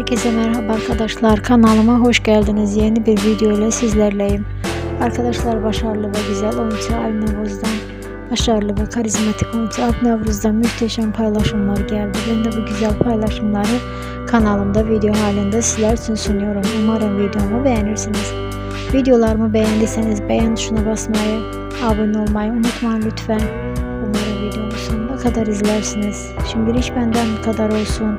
Herkese merhaba arkadaşlar. Kanalıma hoş geldiniz. Yeni bir video ile sizlerleyim. Arkadaşlar başarılı ve güzel oyuncu Ali Navuz'dan, başarılı ve karizmatik oyuncu Alp Navruz'dan muhteşem paylaşımlar geldi. Ben de bu güzel paylaşımları kanalımda video halinde sizler için sunuyorum. Umarım videomu beğenirsiniz. Videolarımı beğendiyseniz beğen tuşuna basmayı, abone olmayı unutmayın lütfen. Umarım videomu sonuna kadar izlersiniz. Şimdilik benden bu kadar olsun.